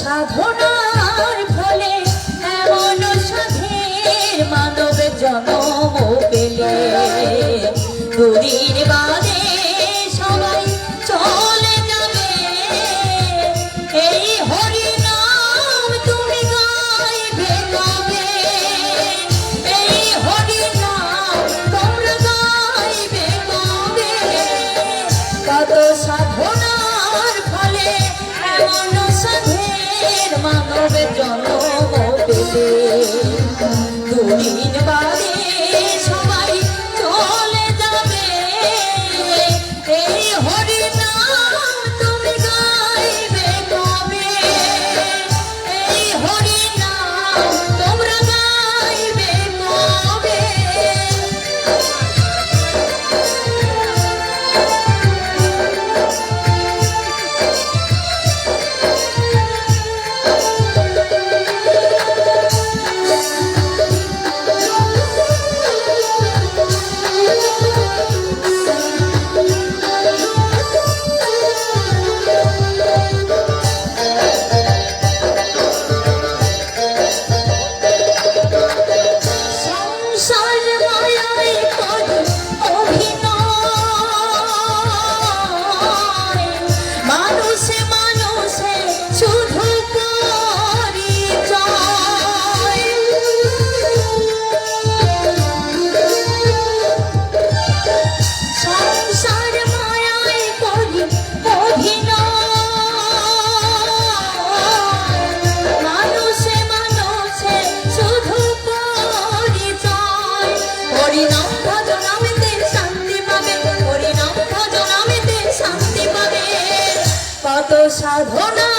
সাধনার ফলে এমন সাধের মানব জন্ম। হবে জন্ম পেলে সাধনা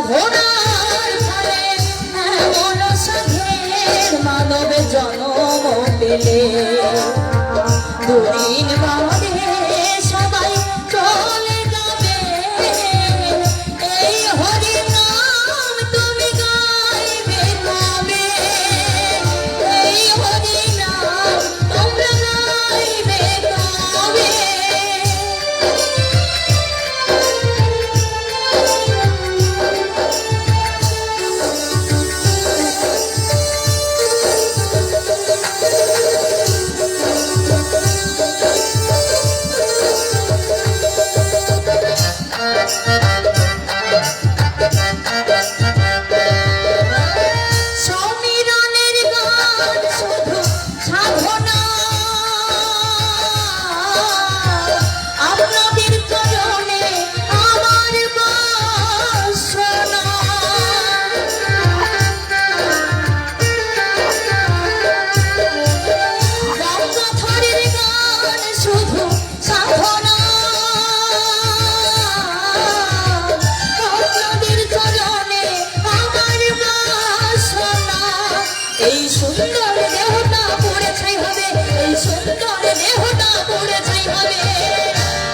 সাধনার ফলে এমন সাধের মানব জন্ম পেলে পুরে জীবনে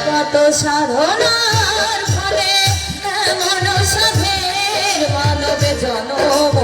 কত সাধনার ফলে এমন মানবে জনম।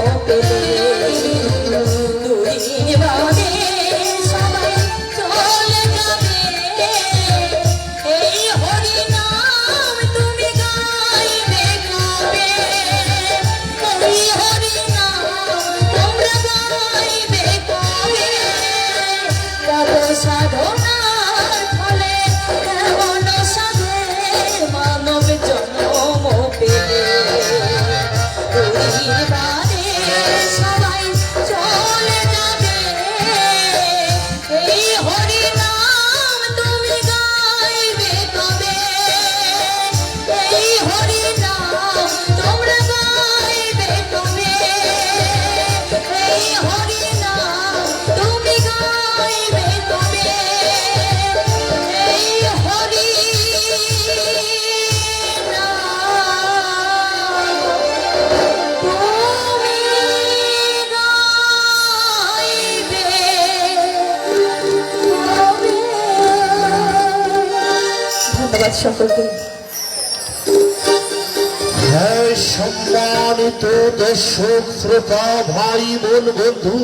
সকলকে। হ্যাঁ সম্মানিত দর্শক শ্রোতা ভাই বোন বন্ধু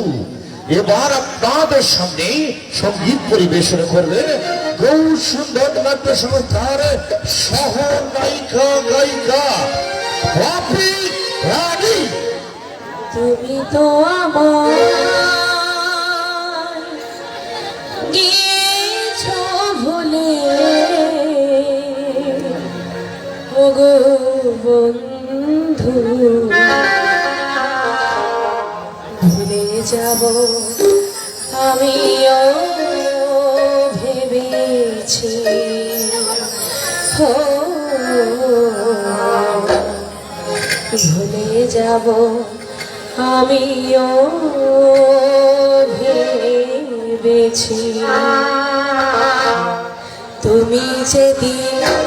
এবার আপনাদের সামনে সংগীত পরিবেশন করবে গৌ সুন্দর নাট্য সংস্থার সহ নায়িকা গায়িকা রানী। তুমি তো আমার ওগো বন্ধু। ভুলে যাব আমিও ভেবেছি ভুলে যাব আমিও ভেবেছি তুমি যেদিন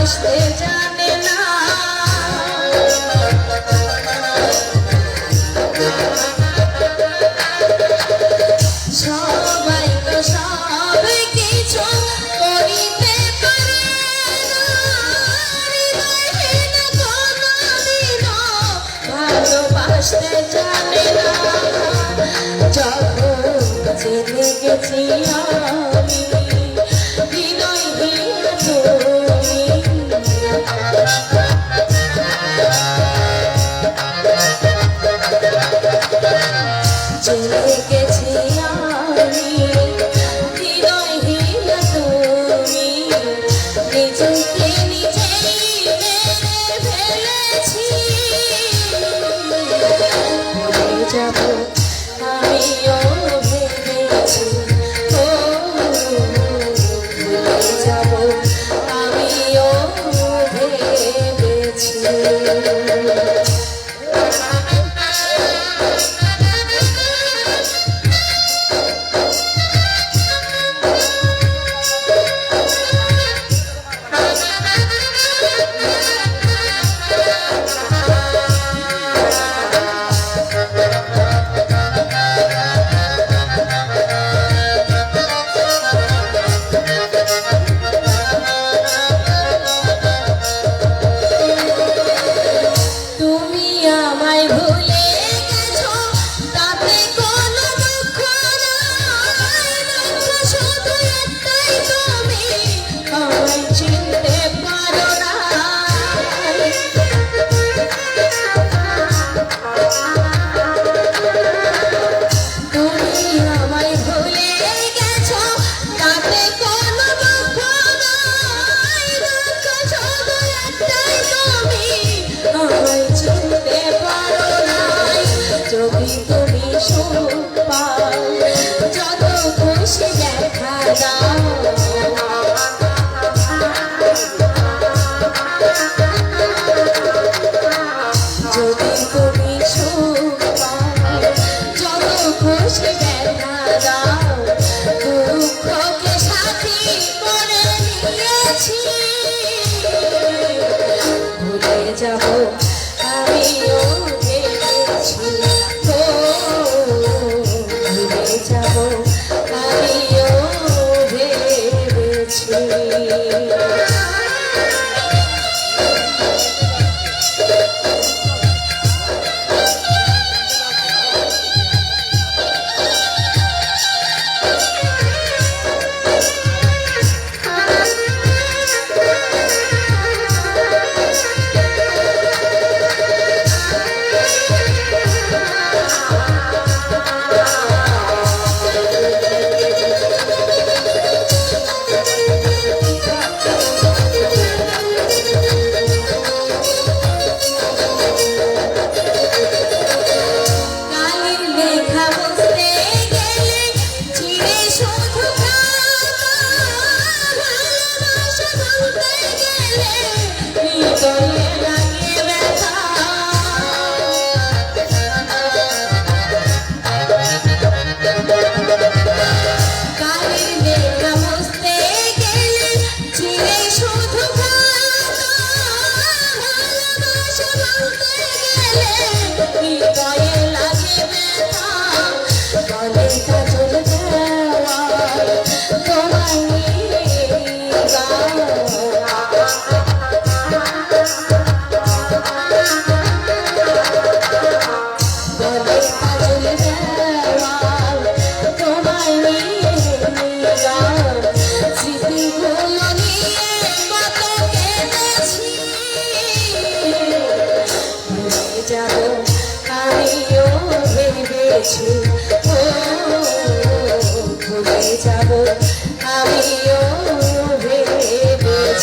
ভালোবাসতে জানে না। সবাই তো সব কিছু করিতে পারে ভালোবাসতে জানে না। যখন জেনে গেছি ভেবেছি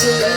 ভেবেছি